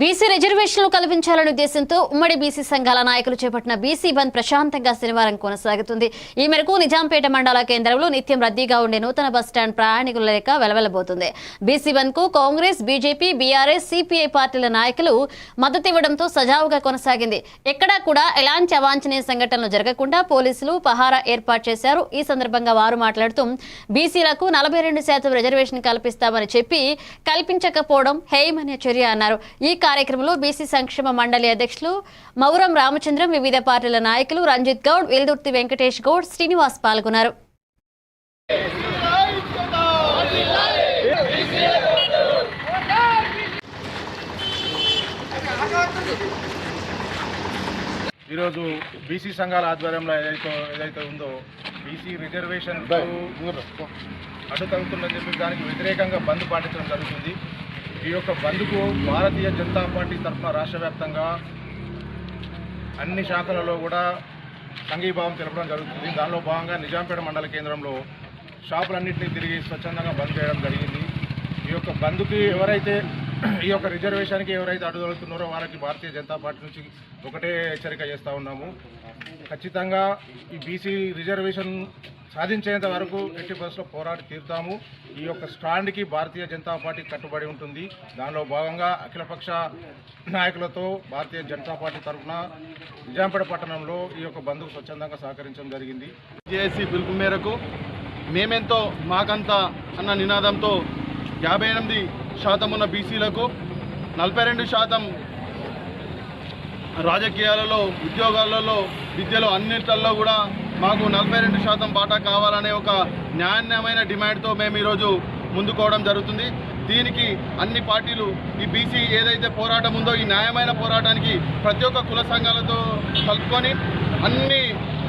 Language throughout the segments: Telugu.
బీసీ రిజర్వేషన్లు కల్పించాలనే ఉద్దేశంతో ఉమ్మడి బీసీ సంఘాల నాయకులు చేపట్టిన బీసీ బంద్ ప్రశాంతంగా శనివారం కొనసాగుతుంది. ఈ మేరకు నిజాంపేట మండల కేంద్రంలో నిత్యం రద్దీగా ఉండే నూతన బస్టాండ్ ప్రయాణికుల లేక వెలవెలబోతుంది. బీసీ బంద్కు కాంగ్రెస్ బీజేపీ బీఆర్ఎస్ సిపిఐ పార్టీల నాయకులు మద్దతివ్వడంతో సజావుగా కొనసాగింది. ఎక్కడా కూడా ఎలాంటి అవాంఛనీయ సంఘటనలు జరగకుండా పోలీసులు పహారా ఏర్పాటు చేశారు. ఈ సందర్భంగా వారు మాట్లాడుతూ బీసీలకు నలభై రెండు శాతం రిజర్వేషన్ కల్పిస్తామని చెప్పి కల్పించకపోవడం హేయమనే చర్య అన్నారు. ఈ కార్యక్రమంలో బీసీ సంక్షేమ మండలి అధ్యక్షులు మౌరం రామచంద్రం వివిధ పార్టీల నాయకులు రంజిత్ గౌడ్ వెల్దుర్తి వెంకటేష్ గౌడ్ శ్రీనివాస్ పాల్గొన్నారు. ఈరోజు బీసీ సంఘాల ఆధ్వర్యంలో ఏదైతే ఏదైతే ఉందో బీసీ రిజర్వేషన్ అడ్డు తగ్గుతుందని చెప్పి దానికి వ్యతిరేకంగా బంద్ పాటించడం జరుగుతుంది. ఈ యొక్క బంద్కు భారతీయ జనతా పార్టీ తరఫున రాష్ట్ర వ్యాప్తంగా అన్ని శాఖలలో కూడా సంఘీభావం తెలపడం జరుగుతుంది. దానిలో భాగంగా నిజాంపేట మండల కేంద్రంలో షాపులన్నింటినీ తిరిగి స్వచ్ఛందంగా బంద్ చేయడం జరిగింది. ఈ యొక్క బంద్కి ఎవరైతే ఈ యొక్క రిజర్వేషన్కి ఎవరైతే అడుగుతున్నారో వాళ్ళకి భారతీయ జనతా పార్టీ నుంచి ఒకటే హెచ్చరిక చేస్తూ ఉన్నాము. ఖచ్చితంగా ఈ బీసీ రిజర్వేషన్ సాధించేంత వరకు ఎట్టి బస్సులో పోరాడి తీరుతాము. ఈ యొక్క స్టాండ్కి భారతీయ జనతా పార్టీ కట్టుబడి ఉంటుంది. దానిలో భాగంగా అఖిలపక్ష నాయకులతో భారతీయ జనతా పార్టీ తరఫున నిజాంపేట పట్టణంలో ఈ యొక్క బంధుకు స్వచ్ఛందంగా సహకరించడం జరిగింది. జేఏసీ పిలుపు మేరకు మేమెంతో మాకంతా అన్న నినాదంతో యాభై ఎనిమిది శాతం ఉన్న బీసీలకు నలభై రెండు శాతం రాజకీయాలలో ఉద్యోగాలలో విద్యలో అన్నింటిలో కూడా మాకు నలభై రెండు శాతం బాటా కావాలనే ఒక న్యాయమైన డిమాండ్తో మేము ఈరోజు ముందుకోవడం జరుగుతుంది. దీనికి అన్ని పార్టీలు ఈ బీసీ ఏదైతే పోరాటం ఉందో ఈ న్యాయమైన పోరాటానికి ప్రతి ఒక్క కుల సంఘాలతో కలుపుకొని అన్ని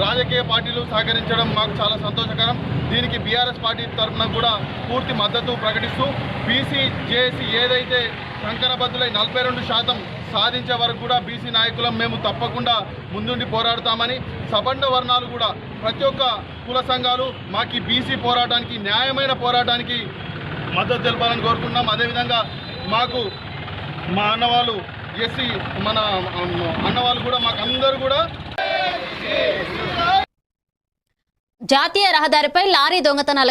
రాజకీయ పార్టీలు సహకరించడం మాకు చాలా సంతోషకరం. దీనికి బీఆర్ఎస్ పార్టీ తరఫున కూడా పూర్తి మద్దతు ప్రకటిస్తూ బీసీ జేఏసీ ఏదైతే కంకణబద్దులై నలభై రెండు శాతం సాధించే వరకు కూడా బీసీ నాయకులం మేము తప్పకుండా ముందుండి పోరాడుతామని సబండ వర్ణాలు కూడా ప్రతి ఒక్క కుల సంఘాలు మాకు బీసీ పోరాటానికి న్యాయమైన పోరాటానికి మద్దతు తెలపాలని కోరుకుంటున్నాం. అదేవిధంగా మాకు మా అన్నవాళ్ళు ఎస్సీ మన అన్నవాళ్ళు కూడా మాకు అందరూ కూడా జాతీయ రహదారిపై లారీ దొంగతనాల